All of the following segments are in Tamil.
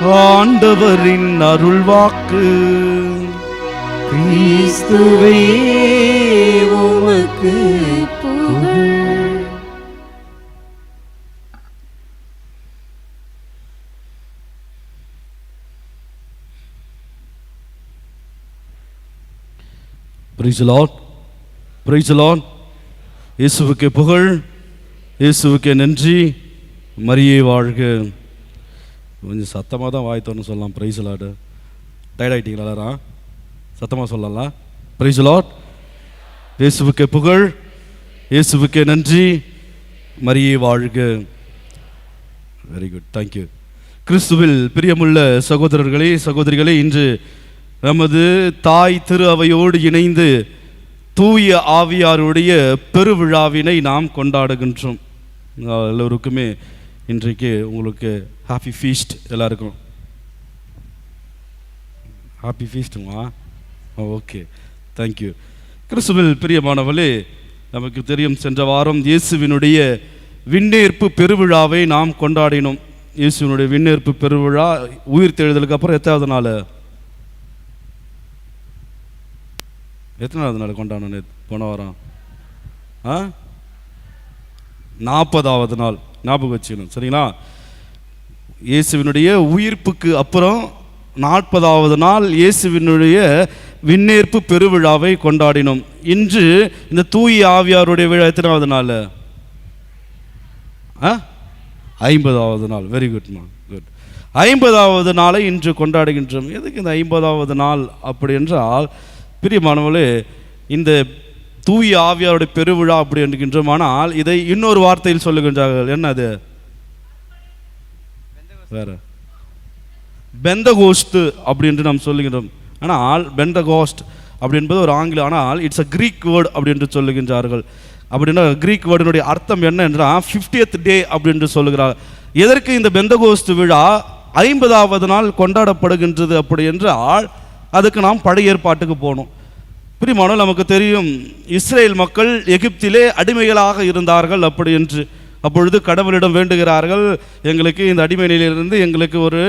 ஆண்டவரின் அருள்வாக்கு. கிறிஸ்துவே உமக்கு இயேசுவுக்கு புகழ் இயேசுவுக்கு நன்றி. மரியே வாழ்க. கொஞ்சம் சத்தமாக தான் வாய்த்தோன்னு சொல்லலாம். ப்ரைஸ் லார்டு டயர்ட் ஆகிட்டீங்களா எல்லாரும்? சத்தமாக சொல்லலாம். ப்ரைஸ் லார்ட் இயேசுவுக்கு புகழ். இயேசுவுக்கு நன்றி. மரியே வாழ்க. வெரி குட் தேங்க்யூ கிறிஸ்துவில் பிரியமுள்ள சகோதரர்களே சகோதரிகளே இன்று நமது தாய் திரு அவையோடு இணைந்து தூய ஆவியாருடைய பெருவிழாவினை நாம் கொண்டாடுகின்றோம். எல்லோருக்குமே இன்றைக்கு உங்களுக்கு ஹாப்பி ஃபீஸ்ட் எல்லாருக்கும். ஹாப்பி ஃபீஸ்ட்டுமா ஓகே தேங்க்யூ கிறிஸ்துவில் பிரியமானவளே நமக்கு தெரியும் சென்ற வாரம் இயேசுவினுடைய விண்ணேற்பு பெருவிழாவை நாம் கொண்டாடினோம். இயேசுவினுடைய விண்ணேற்பு பெருவிழா உயிர் தேழுதலுக்கு அப்புறம் எத்தாவது நாள்? எத்தனாவது நாள் கொண்டாடணும் போன வாரம். ஆ? நாற்பதாவது நாள். ஞாபகம் வச்சுக்கணும். சரிங்களா? இயேசுவினுடைய உயிர்ப்புக்கு அப்புறம் நாற்பதாவது நாள் இயேசுவினுடைய விண்ணேற்பு பெருவிழாவை கொண்டாடினோம். இன்று இந்த தூய ஆவியாருடைய விழா எத்தனாவது நாள்? ஐம்பதாவது நாள். வெரி குட் குட்மா குட் ஐம்பதாவது நாளை இன்று கொண்டாடுகின்றோம். எதுக்கு இந்த ஐம்பதாவது நாள் அப்படி என்றால் பிரியமானவர்களே இந்த தூய ஆவியாருடைய பெருவிழா அப்படி என்கின்றோம் ஆனால் இதை இன்னொரு வார்த்தையில் சொல்லுகின்றார்கள். என்ன அது வேற. பெந்தகோஸ்து அப்படி என்று நாம் சொல்லுகின்றோம். ஆனால் பெந்தகோஸ்ட் அப்படி என்பது ஒரு ஆங்கிலம். ஆனால் இட்ஸ் அ கிரீக் வேர்டு அப்படி என்று சொல்லுகின்றார்கள். அப்படின்னா கிரீக் வேர்டினுடைய அர்த்தம் என்ன என்றால் ஃபிஃப்டியத் டே அப்படி என்று சொல்லுகிறார். எதற்கு இந்த பெந்தகோஸ்து விழா ஐம்பதாவது நாள் கொண்டாடப்படுகின்றது அப்படி என்றால் அதுக்கு நாம் பழைய ஏற்பாட்டுக்கு போகணும். பிரிமானோ நமக்கு தெரியும் இஸ்ரேல் மக்கள் எகிப்திலே அடிமைகளாக இருந்தார்கள் அப்படி என்று. அப்பொழுது கடவுளிடம் வேண்டுகிறார்கள் எங்களுக்கு இந்த அடிமை நிலையிலிருந்து எங்களுக்கு ஒரு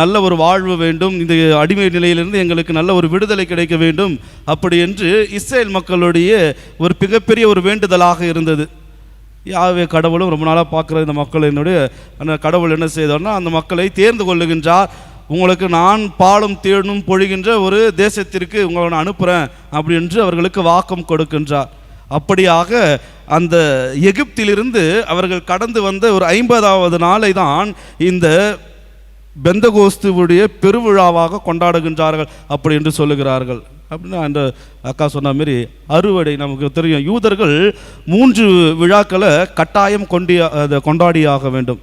நல்ல ஒரு வாழ்வு வேண்டும் இந்த அடிமை நிலையிலிருந்து எங்களுக்கு நல்ல ஒரு விடுதலை கிடைக்க வேண்டும் அப்படி என்று இஸ்ரேல் மக்களுடைய ஒரு மிகப்பெரிய ஒரு வேண்டுதலாக இருந்தது. யாவே கடவுளும் ரொம்ப நாளாக பார்க்குற இந்த மக்களினுடைய அந்த கடவுள் என்ன செய்தார்னா அந்த மக்களை தேர்ந்து கொள்ளுகின்றார். உங்களுக்கு நான் பாலும் தேனும் பொழிகின்ற ஒரு தேசத்திற்கு உங்களை நான் அனுப்புகிறேன் அப்படி என்று அவர்களுக்கு வாக்கம் கொடுக்கின்றார். அப்படியாக அந்த எகிப்திலிருந்து அவர்கள் கடந்து வந்த ஒரு ஐம்பதாவது நாளை தான் இந்த பெந்தகோஸ்துவுடைய பெருவிழாவாக கொண்டாடுகின்றார்கள் அப்படி என்று சொல்லுகிறார்கள். அப்படின்னா அந்த அக்கா சொன்ன மாதிரி அறுவடை நமக்கு தெரியும். யூதர்கள் மூன்று விழாக்களை கட்டாயம் கொண்டியா அதை கொண்டாடியாக வேண்டும்.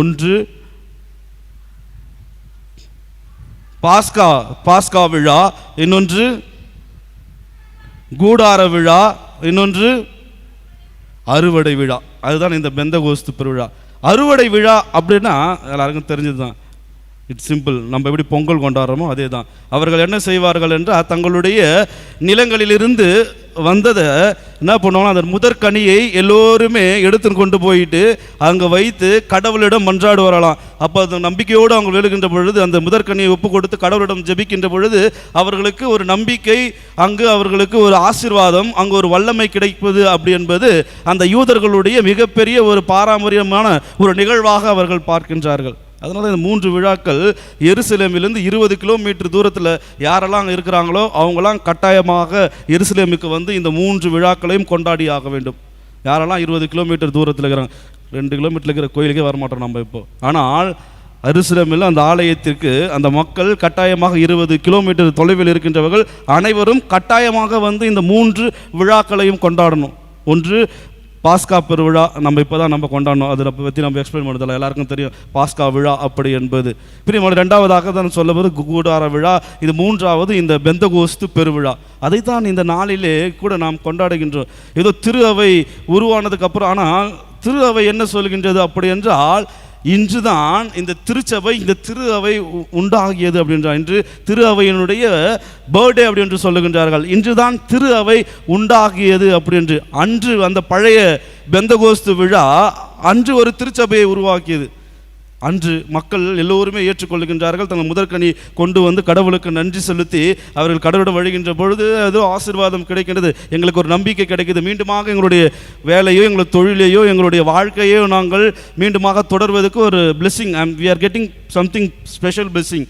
ஒன்று பாஸ்கா பாஸ்கா விழா இன்னொன்று கூடார விழா இன்னொன்று அறுவடை விழா. அதுதான் இந்த பெந்தகோஸ்து பெருவிழா. அறுவடை விழா அப்படின்னா எல்லாருக்கும் தெரிஞ்சது தான் இட்ஸ் சிம்பிள் நம்ம எப்படி பொங்கல் கொண்டாடுறோமோ அதே தான் அவர்கள் என்ன செய்வார்கள் என்றால் தங்களுடைய நிலங்களிலிருந்து வந்ததை என்ன பண்ணுவாங்க அந்த முதற்கனியை எல்லோருமே எடுத்துன்னு கொண்டு போயிட்டு அங்கே வைத்து கடவுளிடம் மன்றாடு வரலாம் அப்போ அந்த நம்பிக்கையோடு அவங்க விழுகின்ற பொழுது அந்த முதற்கனியை ஒப்பு கொடுத்து கடவுளிடம் ஜெபிக்கின்ற பொழுது அவர்களுக்கு ஒரு நம்பிக்கை அங்கு அவர்களுக்கு ஒரு ஆசீர்வாதம் அங்கு ஒரு வல்லமை கிடைப்பது அப்படி என்பது அந்த யூதர்களுடைய மிகப்பெரிய ஒரு பாரம்பரியமான ஒரு நிகழ்வாக அவர்கள் பார்க்கின்றார்கள். அதனால இந்த மூன்று விழாக்கள் எருசலேமிலிருந்து இருபது கிலோமீட்டர் தூரத்தில் யாரெல்லாம் இருக்கிறாங்களோ அவங்களாம் கட்டாயமாக எருசலேமுக்கு வந்து இந்த மூன்று விழாக்களையும் கொண்டாடி ஆக வேண்டும். யாரெல்லாம் இருபது கிலோமீட்டர் தூரத்தில் இருக்கிறாங்க? ரெண்டு கிலோமீட்டர் இருக்கிற கோயிலுக்கே வரமாட்டோம் நம்ம இப்போ. ஆனால் அருசிலமில் அந்த ஆலயத்திற்கு அந்த மக்கள் கட்டாயமாக இருபது கிலோமீட்டர் தொலைவில் இருக்கின்றவர்கள் அனைவரும் கட்டாயமாக வந்து இந்த மூன்று விழாக்களையும் கொண்டாடணும். ஒன்று பாஸ்கா பெருவிழா நம்ம இப்போ தான் நம்ம கொண்டாடணும். அதை பற்றி நம்ம எக்ஸ்பிளைன் பண்ணுறதில்ல எல்லாருக்கும் தெரியும் பாஸ்கா விழா அப்படி என்பது. பிரியமான ரெண்டாவதாக தான் சொல்லுவது கூடார விழா. இது மூன்றாவது இந்த பெந்தகோஸ்து பெருவிழா. அதைத்தான் இந்த நாளிலே கூட நாம் கொண்டாடுகின்றோம். ஏதோ திரு அவை உருவானதுக்கப்புறம் ஆனால் திரு அவை என்ன சொல்கின்றது அப்படி என்றால் இன்றுதான் இந்த திருச்சபை இந்த திரு அவை உண்டாகியது அப்படின்றார் இன்று திரு அவையினுடைய பர்த்டே அப்படி என்று சொல்லுகின்றார்கள். இன்றுதான் திரு அவை உண்டாகியது அப்படி என்று. அன்று அந்த பழைய பெந்தகோஸ்து விழா அன்று ஒரு திருச்சபையை உருவாக்கியது. அன்று மக்கள் எல்லோருமே ஏற்றுக்கொள்கின்றார்கள் தங்கள் முதற்கனி கொண்டு வந்து கடவுளுக்கு நன்றி செலுத்தி அவர்கள் கடவுளிடம் வழிகின்ற பொழுது ஏதோ ஆசீர்வாதம் கிடைக்கின்றது. எங்களுக்கு ஒரு நம்பிக்கை கிடைக்கிது. மீண்டுமாக எங்களுடைய வேலையோ எங்களுடைய தொழிலையோ எங்களுடைய வாழ்க்கையோ நாங்கள் மீண்டுமாக தொடர்வதற்கு ஒரு blessing I'm we are getting something special blessing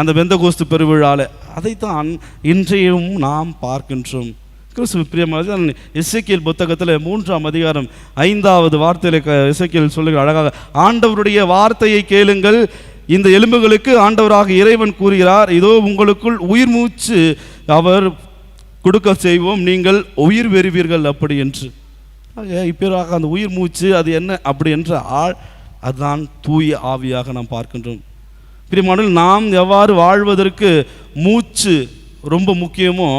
அந்த பெந்தகோஸ்து பெருவிழாவில் அதைத்தான் இன்றையும் நாம் பார்க்கின்றோம். கிறிஸ்து பிரியமாக இசைக்கியல் புத்தகத்தில் மூன்றாம் அதிகாரம் ஐந்தாவது வார்த்தையில் க இசைக்கியல் சொல்லுகிற அழகாக ஆண்டவருடைய வார்த்தையை கேளுங்கள். இந்த எலும்புகளுக்கு ஆண்டவராக இறைவன் கூறுகிறார் இதோ உங்களுக்குள் உயிர் மூச்சு அவர் கொடுக்க செய்வோம் நீங்கள் உயிர் பெறுவீர்கள் அப்படி என்று. ஆக இப்பேராக அந்த உயிர் மூச்சு அது என்ன? அப்படி என்ற ஆள் அதுதான் தூய ஆவியாக நாம் பார்க்கின்றோம். பிரியமானல் நாம் எவ்வாறு வாழ்வதற்கு மூச்சு ரொம்ப முக்கியமோ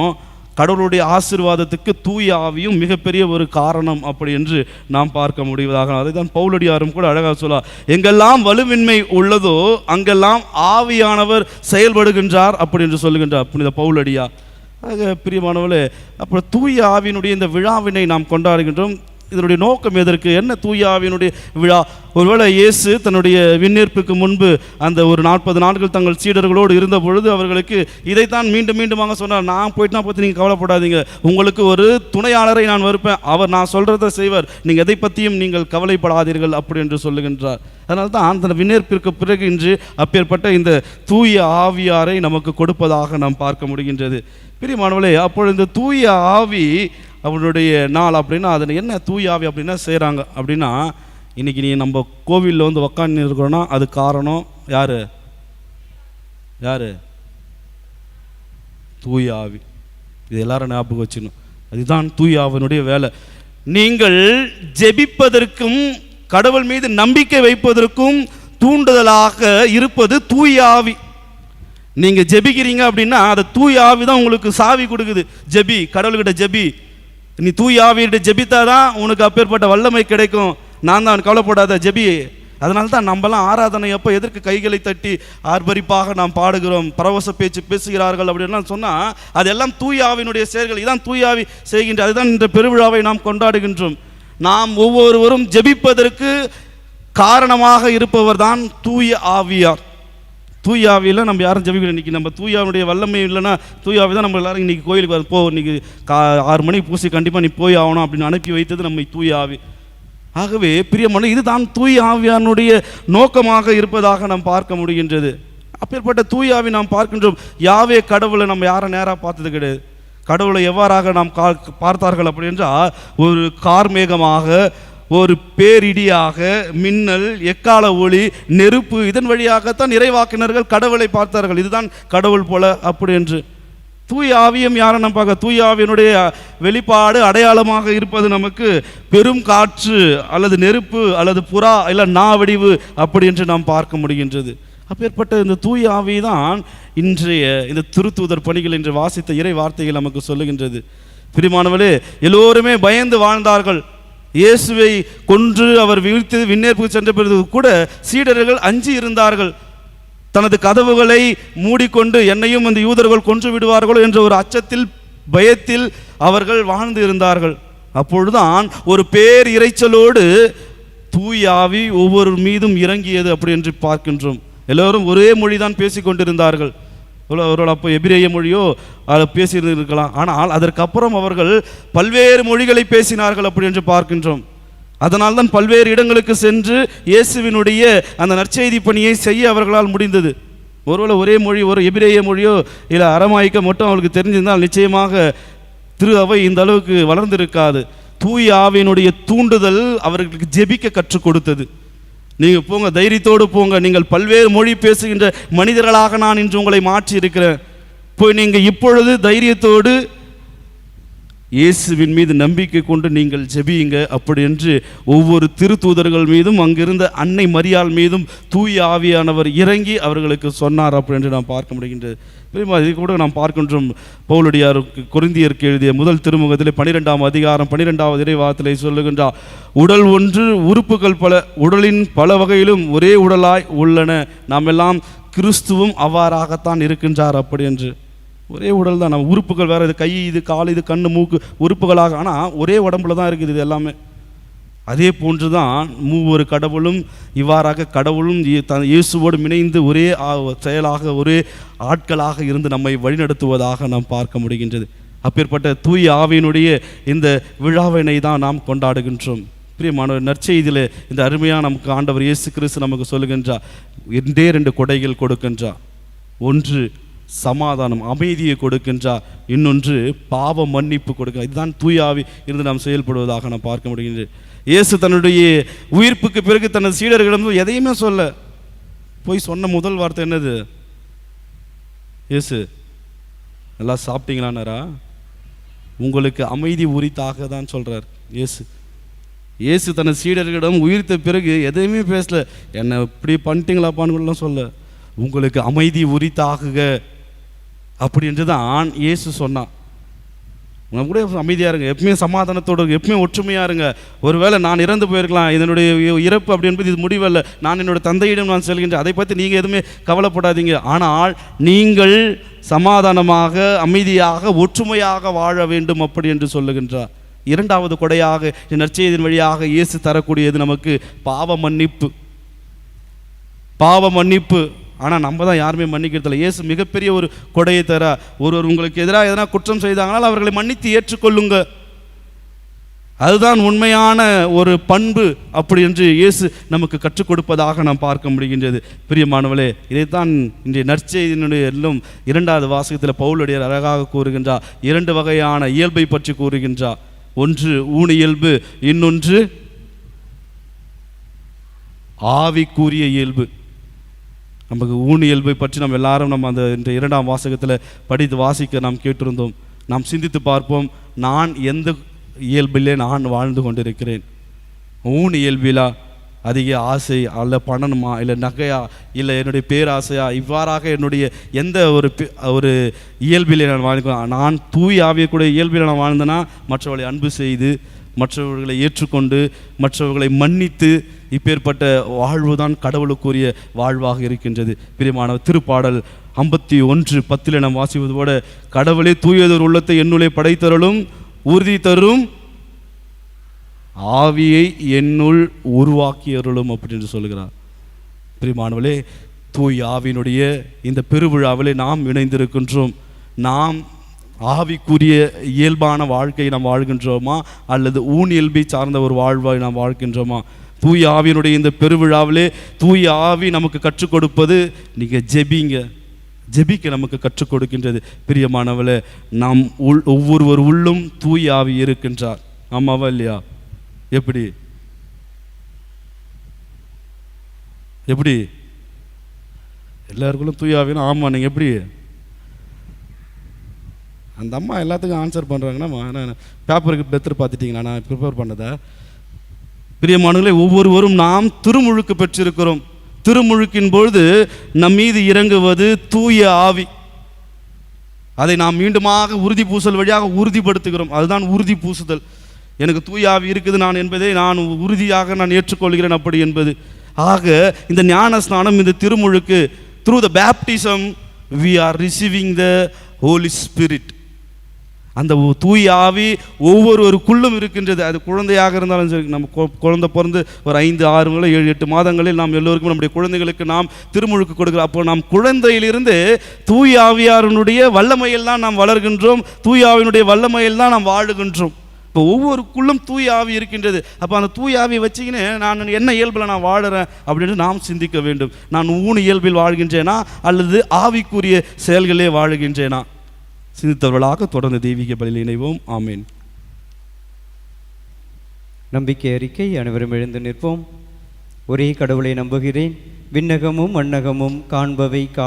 கடவுளுடைய ஆசீர்வாதத்துக்கு தூய ஆவியும் மிகப்பெரிய ஒரு காரணம் அப்படி என்று நாம் பார்க்க முடிவதாக. அதை தான் பவுலடியாரும் கூட அழகாக சொல்லா எங்கெல்லாம் வலுவின்மை உள்ளதோ அங்கெல்லாம் ஆவியானவர் செயல்படுகின்றார் அப்படி என்று சொல்லுகின்றார் புனித பவுலடியா ஆக பிரியமானவர்களே அப்புறம் தூய ஆவியினுடைய இந்த விழாவினை நாம் கொண்டாடுகின்றோம். இதனுடைய நோக்கம் எதற்கு? என்ன தூயாவினுடைய விழா? ஒருவேளை இயேசு தன்னுடைய விண்ணேற்புக்கு முன்பு அந்த ஒரு நாற்பது நாட்கள் தங்கள் சீடர்களோடு இருந்த பொழுது அவர்களுக்கு இதைத்தான் மீண்டும் மீண்டுமாக சொன்னார். நான் போயிட்டுனா பற்றி நீங்கள் கவலைப்படாதீங்க. உங்களுக்கு ஒரு துணையாளரை நான் வருப்பேன் அவர் நான் சொல்கிறத செய்வார். நீங்கள் எதை பற்றியும் நீங்கள் கவலைப்படாதீர்கள் அப்படி என்று சொல்லுகின்றார். அதனால தான் அந்த விண்ணேற்பிற்கு பிறகு இன்று அப்பேற்பட்ட இந்த தூய ஆவியாரை நமக்கு கொடுப்பதாக நாம் பார்க்க முடிகின்றது. பிரியமானவளே அப்பொழுது இந்த தூய ஆவி அவனுடைய நாள் அப்படின்னா அதில் என்ன தூயாவி அப்படின்னா செய்கிறாங்க அப்படின்னா இன்றைக்கி நீ நம்ம கோவிலில் வந்து உக்காந்து இருக்கிறோன்னா அது காரணம் யார்? யார்? தூயாவி. இது எல்லாரும் ஞாபகம் வச்சுக்கணும். அதுதான் தூயாவினுடைய வேலை. நீங்கள் ஜெபிப்பதற்கும் கடவுள் மீது நம்பிக்கை வைப்பதற்கும் தூண்டுதலாக இருப்பது தூயாவி. ஆவி ஜெபிக்கிறீங்க அப்படின்னா அதை தூயாவி தான் உங்களுக்கு சாவி கொடுக்குது. ஜெபி கடவுள்கிட்ட ஜெபி. நீ தூய ஆவியிட்ட ஜெபித்தாதான் உனக்கு அப்பேற்பட்ட வல்லமை கிடைக்கும். நான் தான் கவலைப்படாத ஜெபி. அதனால தான் நம்மலாம் ஆராதனை அப்போ எதற்கு கைகளை தட்டி ஆர்ப்பரிப்பாக நாம் பாடுகிறோம்? பரவச பேச்சு பேசுகிறார்கள் அப்படின்லாம் சொன்னால் அதெல்லாம் தூயாவினுடைய செயல்கள். இதான் தூய ஆவி செய்கின்ற அதுதான் இந்த பெருவிழாவை நாம் கொண்டாடுகின்றோம். நாம் ஒவ்வொருவரும் ஜெபிப்பதற்கு காரணமாக இருப்பவர் தான் தூய ஆவியார். தூயாவியில் நம்ம யாரும் ஜெபிக்கல இன்னைக்கு. நம்ம தூயாவுடைய வல்லமை இல்லைன்னா தூயாவி தான் நம்ம எல்லாரும் இன்னைக்கு கோயிலுக்கு வர போ இன்னைக்கு கா ஆறு மணிக்கு பூசி கண்டிப்பாக நீ போய் ஆகணும் அப்படின்னு அனுப்பி வைத்தது நம்ம தூயாவி. ஆகவே பிரியமான இதுதான் தூய் ஆவியானுடைய நோக்கமாக இருப்பதாக நாம் பார்க்க முடிகின்றது. அப்பேற்பட்ட தூயாவை நாம் பார்க்கின்றோம். யாவே கடவுளை நம்ம யாரை நேராக பார்த்தது கிடையாது. கடவுளை எவ்வாறாக நாம் கா பார்த்தார்கள் அப்படி என்றால் ஒரு கார்மேகமாக ஒரு பேரிடியாக மின்னல் எக்கால ஒளி நெருப்பு இதன் வழியாகத்தான் இறைவாக்கினர்கள் கடவுளை பார்த்தார்கள். இதுதான் கடவுள் போல அப்படி என்று. தூய ஆவியம் யாரை நம்ம பார்க்க தூய ஆவியனுடைய வெளிப்பாடு அடையாளமாக இருப்பது நமக்கு பெரும் காற்று அல்லது நெருப்பு அல்லது புறா இல்லை நாவடிவு அப்படி என்று நாம் பார்க்க முடிகின்றது. அப்பேற்பட்ட இந்த தூய ஆவி தான் இன்றைய இந்த திருத்தூதர் பணிகள் என்று வாசித்த இறை வார்த்தைகள் நமக்கு சொல்லுகின்றது. பிரிமானவர்களே எல்லோருமே பயந்து வாழ்ந்தார்கள். இயேசுவை கொன்று அவர் வீழ்த்து விண்ணேற்புக்கு சென்ற பிறகு கூட சீடர்கள் அஞ்சி இருந்தார்கள். தனது கதவுகளை மூடிக்கொண்டு என்னையும் அந்த யூதர்கள் கொன்று விடுவார்களோ என்ற ஒரு அச்சத்தில் பயத்தில் அவர்கள் வாழ்ந்து இருந்தார்கள். அப்பொழுதுதான் ஒரு பேர் இறைச்சலோடு தூய் ஆவி ஒவ்வொரு மீதும் இறங்கியது அப்படி என்று பார்க்கின்றோம். எல்லோரும் ஒரே மொழிதான் பேசிக்கொண்டிருந்தார்கள். இவ்வளோ அப்போ எபிரேய மொழியோ அதை பேசியிருக்கலாம் ஆனால் அதற்கப்புறம் அவர்கள் பல்வேறு மொழிகளை பேசினார்கள் அப்படி என்று பார்க்கின்றோம். அதனால் தான் பல்வேறு இடங்களுக்கு சென்று இயேசுவினுடைய அந்த நற்செய்தி பணியை செய்ய அவர்களால் முடிந்தது. ஒருவேளை ஒரே மொழி ஒரு எபிரேய மொழியோ இல்லை அறமாய்க்க மட்டும் அவர்களுக்கு தெரிஞ்சிருந்தால் நிச்சயமாக திரு அவை இந்த அளவுக்கு வளர்ந்திருக்காது. தூய் ஆவியினுடைய தூண்டுதல் அவர்களுக்கு ஜெபிக்க கற்றுக் கொடுத்தது. நீங்கள் போங்க தைரியத்தோடு போங்க. நீங்கள் பல்வேறு மொழி பேசுகின்ற மனிதர்களாக நான் இன்று உங்களை மாற்றி இருக்கிறேன் போய் நீங்கள் இப்பொழுது தைரியத்தோடு இயேசுவின் மீது நம்பிக்கை கொண்டு நீங்கள் ஜெபியுங்க. அப்படி என்று ஒவ்வொரு திருத்தூதர்கள் மீதும் அங்கிருந்த அன்னை மரியாள் மீதும் தூய ஆவியானவர் இறங்கி அவர்களுக்கு சொன்னார் அப்படி என்று நாம் பார்க்க முடிகின்றது. இது கூட நாம் பார்க்கின்றோம். பவுலடியாருக்கு குருந்தியருக்கு எழுதிய முதல் திருமுகத்தில் பனிரெண்டாம் அதிகாரம் பனிரெண்டாவது இறைவாத்திலே சொல்லுகின்றார் உடல் ஒன்று உறுப்புகள் பல உடலின் பல வகையிலும் ஒரே உடலாய் உள்ளன. நாம் எல்லாம் கிறிஸ்துவும் அவ்வாறாகத்தான் இருக்கின்றார் அப்படி என்று. ஒரே உடல் தான். நம்ம உறுப்புகள் வேறு இது கை இது கால் இது கண் மூக்கு உறுப்புகளாக ஆனால் ஒரே உடம்புல தான் இருக்குது இது எல்லாமே. அதே போன்று தான் மூவொரு கடவுளும் இவ்வாறாக கடவுளும் இயே- த- இயேசுவோடு இணைந்து ஒரே ஆ- செயலாக ஒரே ஆட்களாக இருந்து நம்மை வழிநடத்துவதாக நாம் பார்க்க முடிகின்றது. அப்பேற்பட்ட தூய் ஆவியினுடைய இந்த விழாவினை தான் நாம் கொண்டாடுகின்றோம். பிரியமான நற்செய்தியில் இந்த அருமையாக நமக்கு ஆண்டவர் இயேசு கிறிஸ்து நமக்கு சொல்லுகின்றார். இரண்டே ரெண்டு கொடைகள் கொடுக்கின்றார். ஒன்று சமாதானம் அமைதியை கொடுக்கின்றார் இன்னொன்று பாவ மன்னிப்பு கொடுக்க. இதுதான் தூயாவி இருந்து நாம் செயல்படுவதாக நாம் பார்க்க முடிகின்றது. இயேசு தன்னுடைய உயிர்ப்புக்கு பிறகு தனது சீடர்களிடம் எதையுமே சொல்ல. போய் சொன்ன முதல் வார்த்தை என்னது? இயேசு நல்லா சாப்பிட்டீங்களானாரா? உங்களுக்கு அமைதி உரித்தாக தான் சொல்கிறார் இயேசு. இயேசு தனது சீடர்களிடம் உயிர்த்த பிறகு எதையுமே பேசல. என்னை இப்படி பண்ணிட்டீங்களாப்பான்னு சொல்ல. உங்களுக்கு அமைதி உரித்தாகுக. அப்படி என்று தான் இயேசு சொன்னான். உங்க கூட அமைதியாக இருங்க. எப்பவுமே சமாதானத்தோடு இருங்க. எப்பவுமே ஒற்றுமையாக இருங்க. ஒருவேளை நான் இறந்து போயிருக்கலாம். இதனுடைய இறப்பு அப்படி என்பது இது முடிவல்ல. நான் என்னோட தந்தையிடம் நான் செல்கின்றேன். அதை பற்றி நீங்கள் எதுவுமே கவலைப்படாதீங்க. ஆனால் நீங்கள் சமாதானமாக அமைதியாக ஒற்றுமையாக வாழ வேண்டும் அப்படி என்று சொல்லுகின்றார். இரண்டாவது கொடையாக நற்செய்தியின் வழியாக இயேசு தரக்கூடியது நமக்கு பாவ மன்னிப்பு. பாவ மன்னிப்பு. ஆனால் நம்ம தான் யாருமே மன்னிக்கிறதில்ல. இயேசு மிகப்பெரிய ஒரு கொடையை தர. ஒருவர் உங்களுக்கு எதிராக எதனா குற்றம் செய்தாங்கனால் அவர்களை மன்னித்து ஏற்றுக்கொள்ளுங்க. அதுதான் உண்மையான ஒரு பண்பு அப்படி என்று இயேசு நமக்கு கற்றுக் கொடுப்பதாக நாம் பார்க்க முடிகின்றது. பிரியமானவளே இதைத்தான் இன்றைய நற்செய்தியினுடைய எல்லாம் இரண்டாவது வாசகத்தில் பவுலடியார் அழகாக கூறுகின்றார். இரண்டு வகையான இயல்பை பற்றி கூறுகின்றார். ஒன்று ஊன இயல்பு இன்னொன்று ஆவிக்குரிய இயல்பு. நமக்கு ஊன் இயல்பை பற்றி நம்ம எல்லாரும் நம்ம அந்த இந்த இரண்டாம் வாசகத்தில் படித்து வாசிக்க நாம் கேட்டிருந்தோம். நாம் சிந்தித்து பார்ப்போம் நான் எந்த இயல்பிலே நான் வாழ்ந்து கொண்டிருக்கிறேன்? ஊன் இயல்பிலா? அதிக ஆசை அல்ல பண்ணணுமா இல்லை நகையா? இல்லை என்னுடைய பேராசையா? இவ்வாறாக என்னுடைய எந்த ஒரு ஒரு இயல்பிலே நான் வாழ்ந்து நான் தூய் ஆவியக்கூடிய இயல்பில் நான் வாழ்ந்தேன்னா மற்றவர்களை அன்பு செய்து மற்றவர்களை ஏற்றுக்கொண்டு மற்றவர்களை மன்னித்து இப்பேற்பட்ட வாழ்வு தான் கடவுளுக்குரிய வாழ்வாக இருக்கின்றது. பிரியமான திருப்பாடல் ஐம்பத்தி ஒன்று பத்தில் நாம் வாசிப்பது போல கடவுளே தூயதொரு உள்ளத்தை என்னுள்ளே படைத்தருளும் உறுதி தரும் ஆவியை என்னுள் உருவாக்கியருளும் அப்படின்னு சொல்கிறார் பிரிமானவளே தூய் ஆவியினுடைய இந்த பெருவிழாவிலே நாம் இணைந்திருக்கின்றோம். நாம் ஆவிக்குரிய இயல்பான வாழ்க்கையை நாம் வாழ்கின்றோமா? அல்லது ஊன் இயல்பை சார்ந்த ஒரு வாழ்வை நாம் வாழ்கின்றோமா? தூய் ஆவியினுடைய இந்த பெருவிழாவிலே தூய் ஆவி நமக்கு கற்றுக் கொடுப்பது நீங்கள் ஜெபிங்க. ஜெபிக்க நமக்கு கற்றுக் கொடுக்கின்றது. பிரியமானவளே நாம் உள் ஒவ்வொருவர் உள்ளும் தூய் ஆவி இருக்கின்றார். ஆமாவா இல்லையா? எப்படி? எப்படி? எல்லாருக்குள்ளும் தூய் ஆவின்னு ஆமாம் நீங்கள் எப்படி? அந்த அம்மா எல்லாத்துக்கும் ஆன்சர் பண்ணுறாங்கன்னா பேப்பருக்கு பெத்தர் பார்த்துட்டிங்களா? நான் ப்ரிப்பேர் பண்ணதை. பிரியமானங்களே ஒவ்வொருவரும் நாம் திருமுழுக்கு பெற்றிருக்கிறோம். திருமுழுக்கின் பொழுது நம் மீது இறங்குவது தூய ஆவி. அதை நாம் மீண்டுமாக உறுதி பூசல் வழியாக உறுதிப்படுத்துகிறோம். அதுதான் உறுதி பூசுதல். எனக்கு தூய ஆவி இருக்குது நான் என்பதை நான் உறுதியாக நான் ஏற்றுக்கொள்கிறேன் அப்படி என்பது. ஆக இந்த ஞான ஸ்நானம் இந்த திருமுழுக்கு through the baptism we are receiving the holy spirit அந்த தூய் ஆவி ஒவ்வொருவருக்குள்ளும் இருக்கின்றது. அது குழந்தையாக இருந்தாலும் சரி நம்ம கொ- குழந்தை பிறந்து ஒரு ஐந்து ஆறு முதல் ஏழு எட்டு மாதங்களில் நாம் எல்லோருக்கும் நம்முடைய குழந்தைகளுக்கு நாம் திருமுழுக்கு கொடுக்கிறோம் அப்போ நாம் குழந்தையிலிருந்து தூய் ஆவியாரனுடைய வல்லமையில் தான் நாம் வளர்கின்றோம். தூய் ஆவியினுடைய வல்லமையில் தான் நாம் வாழுகின்றோம். இப்போ ஒவ்வொருக்குள்ளும் தூய் ஆவி இருக்கின்றது. அப்போ அந்த தூய் ஆவியை வச்சுக்கின்னு நான் என்ன இயல்பில் நான் வாழறேன் அப்படின்னு நாம் சிந்திக்க வேண்டும். நான் ஊன் இயல்பில் வாழ்கின்றேனா? அல்லது ஆவிக்குரிய செயல்களே வாழுகின்றேனா? சிந்தித்தவர்களாக தொடர்ந்து தெய்வீக பலியில் இணைவோம். ஆமேன். நம்பிக்கை அறிக்கை அனைவரும் எழுந்து நிற்போம். ஒரே கடவுளை நம்புகிறேன். விண்ணகமும் மண்ணகமும் காண்பவை கா